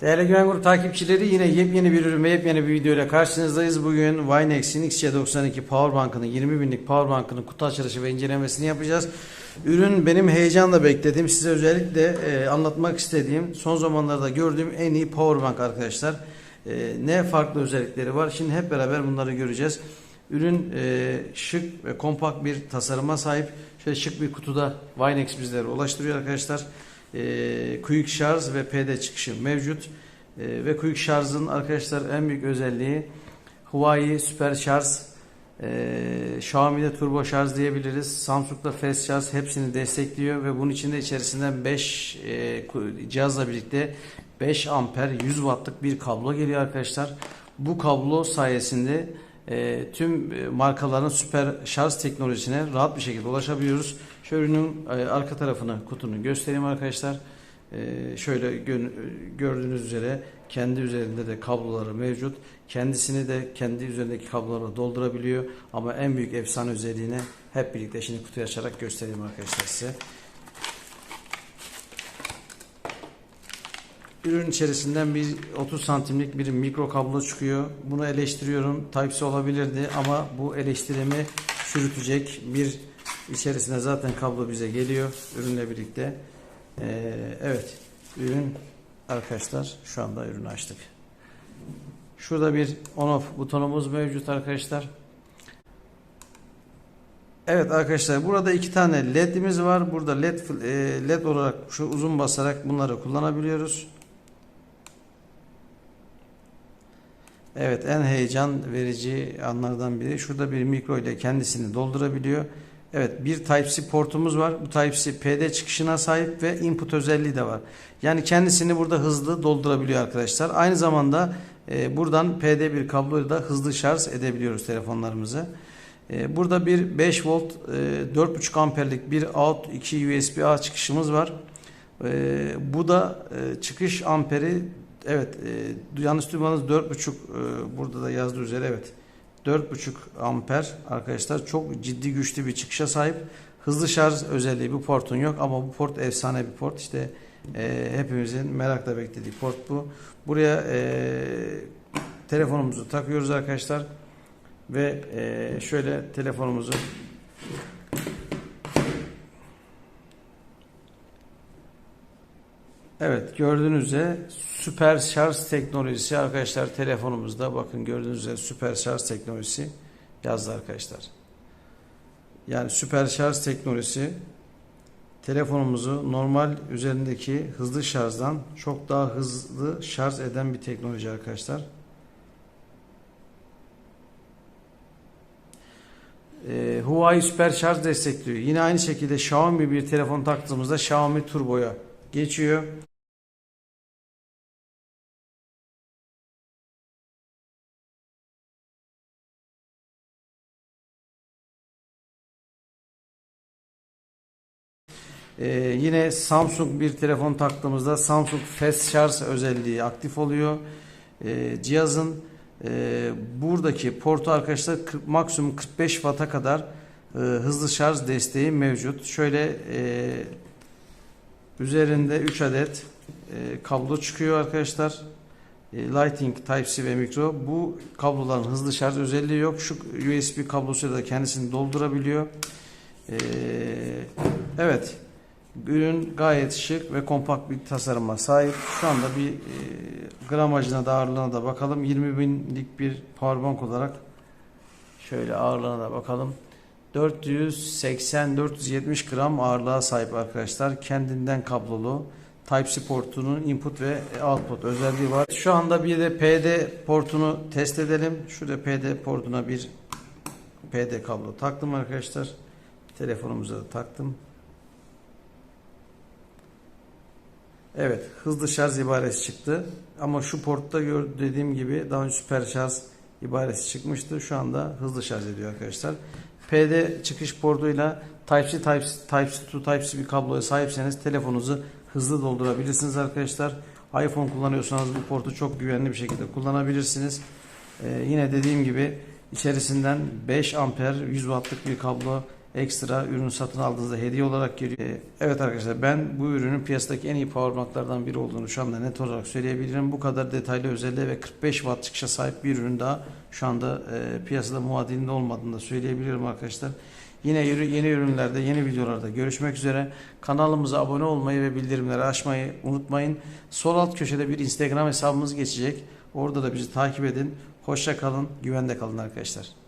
Değerli Güven Grup takipçileri yine yepyeni bir ürün ve yepyeni bir video ile karşınızdayız. Bugün Winex'in XC92 Powerbank'ının 20 binlik Powerbank'ının kutu açılışı ve incelemesini yapacağız. Ürün benim heyecanla beklediğim, size özellikle e, anlatmak istediğim, son zamanlarda gördüğüm en iyi Powerbank arkadaşlar. E, ne farklı özellikleri var? Şimdi hep beraber bunları göreceğiz. Ürün e, şık ve kompakt bir tasarıma sahip. Şöyle şık bir kutuda Winex bizlere ulaştırıyor arkadaşlar. E, Quick şarj ve PD çıkışı mevcut. E, ve Quick şarjın arkadaşlar en büyük özelliği Huawei süper şarj, e, Xiaomi'de turbo şarj diyebiliriz. Samsung'da fast şarj hepsini destekliyor ve bunun içinde içerisinden 5 e, cihazla birlikte 5 amper 100 wattlık bir kablo geliyor arkadaşlar. Bu kablo sayesinde e, tüm e, markaların süper şarj teknolojisine rahat bir şekilde ulaşabiliyoruz. Şöyle ürünün e, arka tarafını kutunun göstereyim arkadaşlar. E, şöyle gö- gördüğünüz üzere kendi üzerinde de kabloları mevcut. Kendisini de kendi üzerindeki kablolarla doldurabiliyor. Ama en büyük efsane özelliğini hep birlikte şimdi kutuyu açarak göstereyim arkadaşlar size. Ürün içerisinden bir 30 santimlik bir mikro kablo çıkıyor. Bunu eleştiriyorum. Type-C olabilirdi ama bu eleştirimi çürütecek bir içerisine zaten kablo bize geliyor ürünle birlikte. Ee, evet ürün arkadaşlar şu anda ürünü açtık. Şurada bir on off butonumuz mevcut arkadaşlar. Evet arkadaşlar burada iki tane ledimiz var. Burada led e, led olarak şu uzun basarak bunları kullanabiliyoruz. Evet en heyecan verici anlardan biri. Şurada bir mikro ile kendisini doldurabiliyor. Evet bir Type-C portumuz var. Bu Type-C PD çıkışına sahip ve input özelliği de var. Yani kendisini burada hızlı doldurabiliyor arkadaşlar. Aynı zamanda e, buradan PD bir kabloyla da hızlı şarj edebiliyoruz telefonlarımızı. E, burada bir 5 volt e, 4.5 amperlik bir out 2 USB-A çıkışımız var. E, bu da e, çıkış amperi evet e, yanlış duymanız 4.5 e, burada da yazdığı üzere evet 4.5 amper arkadaşlar çok ciddi güçlü bir çıkışa sahip. Hızlı şarj özelliği bu portun yok ama bu port efsane bir port. İşte e, hepimizin merakla beklediği port bu. Buraya e, telefonumuzu takıyoruz arkadaşlar ve e, şöyle telefonumuzu Evet gördüğünüz üzere süper şarj teknolojisi arkadaşlar telefonumuzda bakın gördüğünüz üzere süper şarj teknolojisi yazdı arkadaşlar. Yani süper şarj teknolojisi telefonumuzu normal üzerindeki hızlı şarjdan çok daha hızlı şarj eden bir teknoloji arkadaşlar. Ee, Huawei süper şarj destekliyor. Yine aynı şekilde Xiaomi bir telefon taktığımızda Xiaomi Turbo'ya geçiyor. Ee, yine Samsung bir telefon taktığımızda Samsung Fast Charge özelliği aktif oluyor. Ee, cihazın e, buradaki portu arkadaşlar 40, maksimum 45 Watt'a kadar e, hızlı şarj desteği mevcut. Şöyle e, üzerinde 3 adet e, kablo çıkıyor arkadaşlar. E, Lighting, Type-C ve Micro. Bu kabloların hızlı şarj özelliği yok. Şu USB kablosuyla da kendisini doldurabiliyor. E, evet. Ürün gayet şık ve kompakt bir tasarıma sahip. Şu anda bir e, gramajına da ağırlığına da bakalım. 20 binlik bir powerbank olarak şöyle ağırlığına da bakalım. 480-470 gram ağırlığa sahip arkadaşlar. Kendinden kablolu. Type-C portunun input ve output özelliği var. Şu anda bir de PD portunu test edelim. Şurada PD portuna bir PD kablo taktım arkadaşlar. Telefonumuza da taktım. Evet, hızlı şarj ibaresi çıktı. Ama şu portta gör, dediğim gibi daha önce süper şarj ibaresi çıkmıştı. Şu anda hızlı şarj ediyor arkadaşlar. PD çıkış portuyla Type-C, Type-C, Type-C to Type-C bir kabloya sahipseniz telefonunuzu hızlı doldurabilirsiniz arkadaşlar. iPhone kullanıyorsanız bu portu çok güvenli bir şekilde kullanabilirsiniz. Ee, yine dediğim gibi içerisinden 5 amper 100 wattlık bir kablo ekstra ürün satın aldığınızda hediye olarak geliyor. Ee, Evet arkadaşlar ben bu ürünün piyasadaki en iyi powerbanklardan biri olduğunu şu anda net olarak söyleyebilirim. Bu kadar detaylı özelliğe ve 45 watt çıkışa sahip bir ürün daha şu anda e, piyasada muadilinde olmadığını da söyleyebilirim arkadaşlar. Yine yeni ürünlerde, yeni videolarda görüşmek üzere. Kanalımıza abone olmayı ve bildirimleri açmayı unutmayın. Sol alt köşede bir Instagram hesabımız geçecek. Orada da bizi takip edin. Hoşça kalın, güvende kalın arkadaşlar.